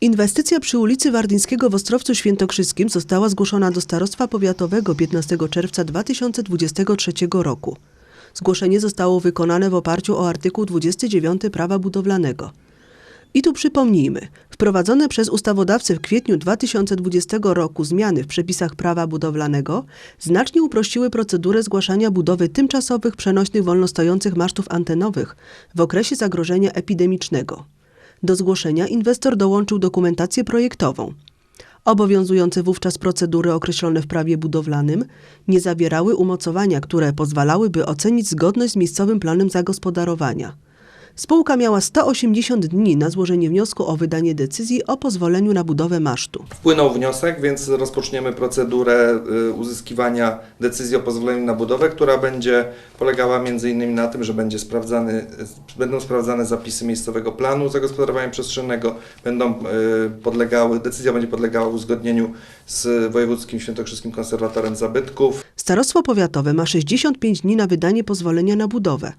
Inwestycja przy ulicy Wardyńskiego w Ostrowcu Świętokrzyskim została zgłoszona do Starostwa Powiatowego 15 czerwca 2023 roku. Zgłoszenie zostało wykonane w oparciu o artykuł 29 Prawa Budowlanego. I tu przypomnijmy, wprowadzone przez ustawodawcę w kwietniu 2020 roku zmiany w przepisach prawa budowlanego znacznie uprościły procedurę zgłaszania budowy tymczasowych przenośnych wolnostojących masztów antenowych w okresie zagrożenia epidemicznego. Do zgłoszenia inwestor dołączył dokumentację projektową. Obowiązujące wówczas procedury określone w prawie budowlanym nie zawierały umocowania, które pozwalałyby ocenić zgodność z miejscowym planem zagospodarowania. Spółka miała 180 dni na złożenie wniosku o wydanie decyzji o pozwoleniu na budowę masztu. Wpłynął wniosek, więc rozpoczniemy procedurę y, uzyskiwania decyzji o pozwoleniu na budowę, która będzie polegała m.in. na tym, że będzie sprawdzany, y, będą sprawdzane zapisy miejscowego planu zagospodarowania przestrzennego, będą y, podlegały, decyzja będzie podlegała uzgodnieniu z Wojewódzkim Świętokrzyskim Konserwatorem Zabytków. Starostwo powiatowe ma 65 dni na wydanie pozwolenia na budowę.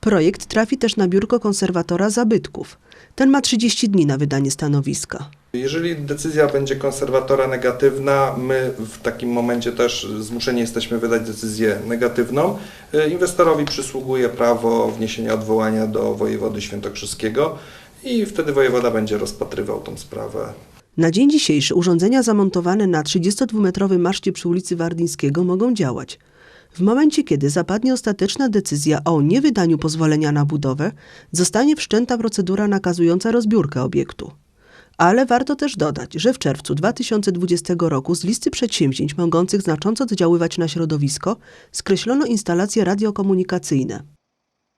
Projekt trafi też na biurko konserwatora zabytków. Ten ma 30 dni na wydanie stanowiska. Jeżeli decyzja będzie konserwatora negatywna, my w takim momencie też zmuszeni jesteśmy wydać decyzję negatywną. Y, Inwestorowi przysługuje prawo wniesienia odwołania do wojewody świętokrzyskiego i wtedy wojewoda będzie rozpatrywał tą sprawę. Na dzień dzisiejszy urządzenia zamontowane na 32-metrowym maszcie przy ulicy Wardyńskiego mogą działać. W momencie, kiedy zapadnie ostateczna decyzja o niewydaniu pozwolenia na budowę, zostanie wszczęta procedura nakazująca rozbiórkę obiektu. Ale warto też dodać, że w czerwcu 2020 roku z listy przedsięwzięć mogących znacząco oddziaływać na środowisko skreślono instalacje radiokomunikacyjne.